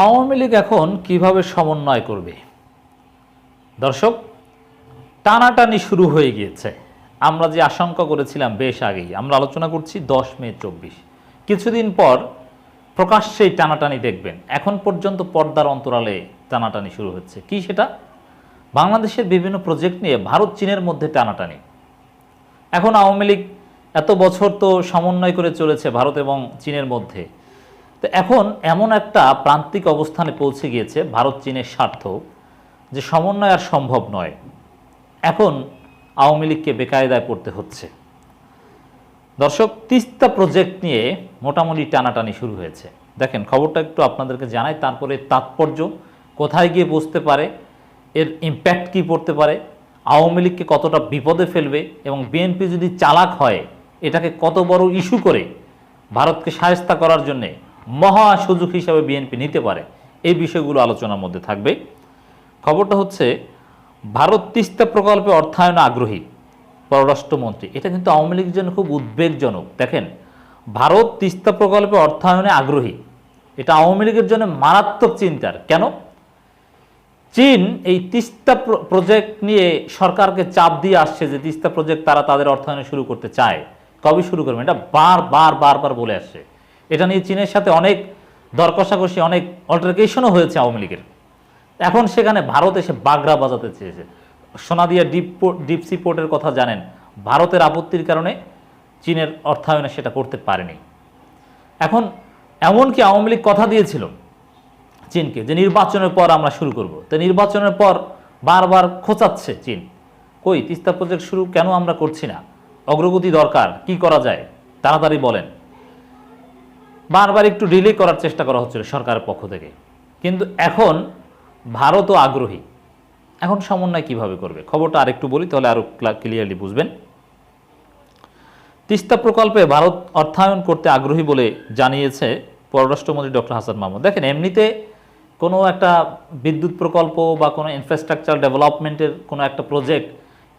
আওয়ামী লীগ এখন কীভাবে সমন্বয় করবে? দর্শক, টানাটানি শুরু হয়ে গিয়েছে। আমরা যে আশঙ্কা করেছিলাম বেশ আগেই, আমরা আলোচনা করছি দশ মে চব্বিশ। কিছুদিন পর প্রকাশ্যেই টানাটানি দেখবেন। এখন পর্যন্ত পর্দার অন্তরালে টানাটানি শুরু হচ্ছে। কি সেটা? বাংলাদেশের বিভিন্ন প্রজেক্ট নিয়ে ভারত, চীনের মধ্যে টানাটানি। এখন আওয়ামী লীগ এত বছর তো সমন্বয় করে চলেছে ভারত এবং চীনের মধ্যে। তো এখন এমন একটা প্রান্তিক অবস্থানে পৌঁছে গিয়েছে ভারত চীনের স্বার্থ, যে সমন্বয় আর সম্ভব নয়। এখন আওয়ামী লীগকে বেকায়দায় পড়তে হচ্ছে। দর্শক, তিস্তা প্রজেক্ট নিয়ে মোটামুটি টানাটানি শুরু হয়েছে। দেখেন, খবরটা একটু আপনাদেরকে জানাই, তারপরে তাৎপর্য, কোথায় গিয়ে বসতে পারে, এর ইম্প্যাক্ট কী পড়তে পারে, আওয়ামী লীগকে কতটা বিপদে ফেলবে এবং বিএনপি যদি চালাক হয়, এটাকে কত বড় ইস্যু করে ভারতকে সায়স্তা করার জন্যে মহা সুযোগ হিসাবে বিএনপি নিতে পারে। এই বিষয়গুলো আলোচনার মধ্যে থাকবে। খবরটা হচ্ছে, ভারত তিস্তা প্রকল্পে অর্থায়নে আগ্রহী পররাষ্ট্রমন্ত্রী। এটা কিন্তু আওয়ামী লীগের জন্য খুব উদ্বেগজনক। দেখেন, ভারত তিস্তা প্রকল্পে অর্থায়নে আগ্রহী। এটা আওয়ামী লীগের জন্য মারাত্মক চিন্তার। কেন? চীন এই তিস্তা প্রজেক্ট নিয়ে সরকারকে চাপ দিয়ে আসছে যে তিস্তা প্রজেক্ট তারা তাদের অর্থায়নে শুরু করতে চায়। কবে শুরু করবে? এটা বার বার বারবার বলে আসছে। এটা নিয়ে চীনের সাথে অনেক দর কষাকষি অনেক অল্টারকেশনও হয়েছে আওয়ামী লীগের। এখন সেখানে ভারত এসে বাগড়া বাজাতে চেয়েছে। সোনাদিয়া ডিপ পো- ডিপ সি পোর্টের কথা জানেন। ভারতের আপত্তির কারণে চীনের অর্থায়নে সেটা করতে পারেনি। এখন এমনকি আওয়ামী লীগ কথা দিয়েছিল চীনকে যে নির্বাচনের পর আমরা শুরু করব। তো নির্বাচনের পর বারবার খোঁচাচ্ছে চীন। কই, তিস্তা প্রজেক্ট শুরু কেন আমরা করছি না? অগ্রগতি দরকার, কি করা যায়? তাড়াতাড়ি বলেন। বারবার একটু ডিলে করার চেষ্টা করা হচ্ছিল সরকারের পক্ষ থেকে। কিন্তু এখন ভারতও আগ্রহী। এখন সমন্বয় কীভাবে করবে? খবরটা আরেকটু বলি, তাহলে আরও ক্লিয়ারলি বুঝবেন। তিস্তা প্রকল্পে ভারত অর্থায়ন করতে আগ্রহী বলে জানিয়েছে পররাষ্ট্রমন্ত্রী ডক্টর হাসান মাহমুদ। দেখেন, এমনিতে কোনো একটা বিদ্যুৎ প্রকল্প বা কোনো ইনফ্রাস্ট্রাকচার ডেভেলপমেন্টের কোনো একটা প্রজেক্ট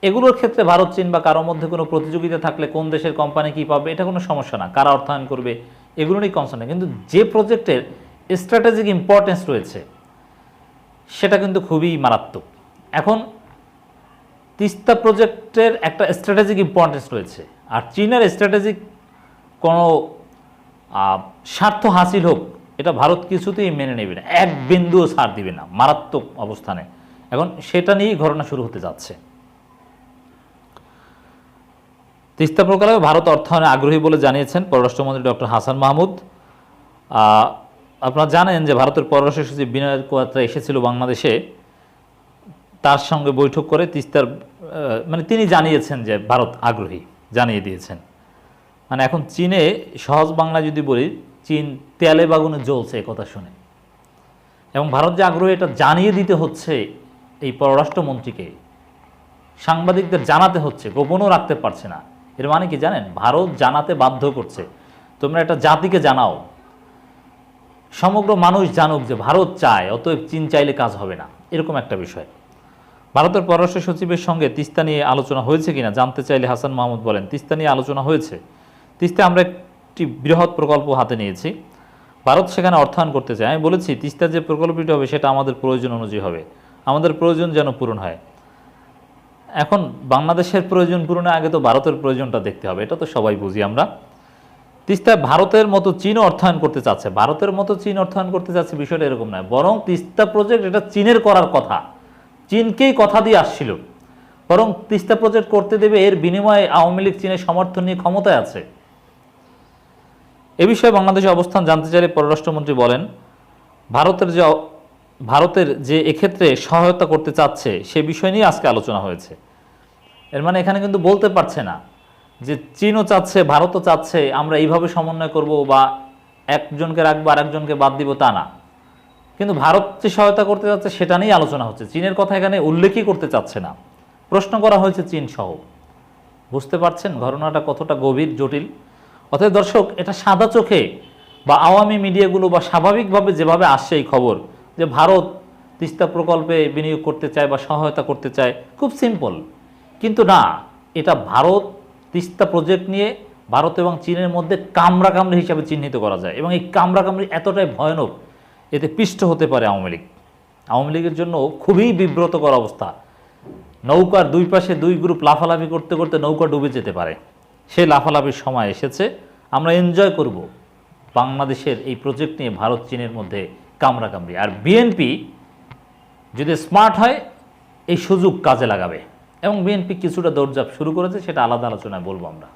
এগুলোর ক্ষেত্রে ভারত, চীন বা কারোর মধ্যে কোনো প্রতিযোগিতা থাকলে কোন দেশের কোম্পানি কী পাবে, এটা কোনো সমস্যা না। কারা অর্থায়ন করবে এগুলো নিয়ে কনসার্ন নেই। কিন্তু যে প্রজেক্টের স্ট্র্যাটেজিক ইম্পর্টেন্স রয়েছে সেটা কিন্তু খুবই মারাত্মক। এখন তিস্তা প্রজেক্টের একটা স্ট্র্যাটেজিক ইম্পর্টেন্স রয়েছে আর চীনের স্ট্র্যাটেজিক কোনো স্বার্থ হাসিল হোক এটা ভারত কিছুতেই মেনে নেবে না। এক বিন্দুও ছাড় দিবে না মারাত্মক অবস্থানে। এখন সেটা নিয়েই ঘটনা শুরু হতে যাচ্ছে। তিস্তা প্রকল্পে ভারত অর্থায়নে আগ্রহী বলে জানিয়েছেন পররাষ্ট্রমন্ত্রী ডক্টর হাসান মাহমুদ। আপনারা জানেন যে ভারতের পররাষ্ট্র সচিব বিনয় কোয়াত্রা এসেছিল বাংলাদেশে। তার সঙ্গে বৈঠক করে তিস্তার মানে তিনি জানিয়েছেন যে ভারত আগ্রহী, জানিয়ে দিয়েছেন। মানে এখন চীনে, সহজ বাংলা যদি বলি, চীন তেলে বাগুনে জ্বলছে কথা শুনে। এবং ভারত যে আগ্রহী, এটা জানিয়ে দিতে হচ্ছে এই পররাষ্ট্রমন্ত্রীকে। সাংবাদিকদের জানাতে হচ্ছে, গোপনও রাখতে পারছে না। এর মানে কি জানেন? ভারত জানাতে বাধ্য করছে। তোমরা একটা জাতিকে জানাও। সমগ্র মানুষ জানুক যে ভারত চায়, অতএব চীন চাইলে কাজ হবে না। এরকম একটা বিষয়। ভারতের পররাষ্ট্র সচিবের সঙ্গে তিস্তা নিয়ে আলোচনা হয়েছে কিনা জানতে চাইলে হাসান মাহমুদ বলেন, তিস্তা নিয়ে আলোচনা হয়েছে। তিস্তা আমরা একটি বৃহৎ প্রকল্প হাতে নিয়েছি। ভারত সেখানে অর্থায়ন করতে চায়। আমি বলেছি তিস্তা যে প্রকল্পটি হবে সেটা আমাদের প্রয়োজন অনুযায়ী হবে। আমাদের প্রয়োজন যেন পূরণ হয়। এখন বাংলাদেশের প্রয়োজন পূরণে আগে তো ভারতের প্রয়োজনটা দেখতে হবে, এটা তো সবাই বুঝি আমরা। তিস্তায় ভারতের মতো চীন অর্থায়ন করতে চাচ্ছে, ভারতের মতো চীন অর্থায়ন করতে চাচ্ছে বিষয়টা এরকম নয়, বরং তিস্তা প্রজেক্ট এটা চীনের করার কথা, চীনকেই কথা দিয়ে আসছিল। বরং তিস্তা প্রজেক্ট করতে দেবে এর বিনিময়ে আওয়ামী লীগ চীনের সমর্থন নিয়ে ক্ষমতায় আছে। এ বিষয়ে বাংলাদেশের অবস্থান জানতে চাইলে পররাষ্ট্রমন্ত্রী বলেন, ভারতের যে ভারতের যে এক্ষেত্রে সহায়তা করতে চাচ্ছে, সে বিষয় নিয়ে আজকে আলোচনা হয়েছে। এর মানে এখানে কিন্তু বলতে পারছে না যে চীনও চাচ্ছে, ভারতও চাচ্ছে, আমরা এইভাবে সমন্বয় করব বা একজনকে রাখব আর একজনকে বাদ দিব, তা না। কিন্তু ভারত যে সহায়তা করতে চাচ্ছে, সেটা নিয়েই আলোচনা হচ্ছে। চীনের কথা এখানে উল্লেখই করতে চাচ্ছে না। প্রশ্ন করা হয়েছে চীন সহ। বুঝতে পারছেন ঘটনাটা কতটা গভীর, জটিল? অতএব দর্শক, এটা সাদা চোখে বা আওয়ামী মিডিয়াগুলো বা স্বাভাবিকভাবে যেভাবে আসছে এই খবর যে ভারত তিস্তা প্রকল্পে বিনিয়োগ করতে চায় বা সহায়তা করতে চায়, খুব সিম্পল কিন্তু না, এটা ভারত তিস্তা প্রজেক্ট নিয়ে ভারত এবং চীনের মধ্যে কামড়াকামড়ি হিসাবে চিহ্নিত করা যায় এবং এই কামড়াকামড়ি এতটাই ভয়ানক, এতে পিষ্ট হতে পারে আওয়ামী লীগ। আওয়ামী লীগের জন্য খুবই বিব্রতকর অবস্থা। নৌকার দুই পাশে দুই গ্রুপ লাফালাফি করতে করতে নৌকা ডুবে যেতে পারে। সেই লাফালাফির সময় এসেছে, আমরা এনজয় করব। বাংলাদেশের এই প্রজেক্ট নিয়ে ভারত চীনের মধ্যে কামড়াকামড়ি আর বিএনপি যদি স্মার্ট হয়, এই সুযোগ কাজে লাগাবে। এবং বিএনপি কিছুটা দৌড়ঝাঁপ শুরু করেছে, সেটা আলাদা আলোচনায় বলব আমরা।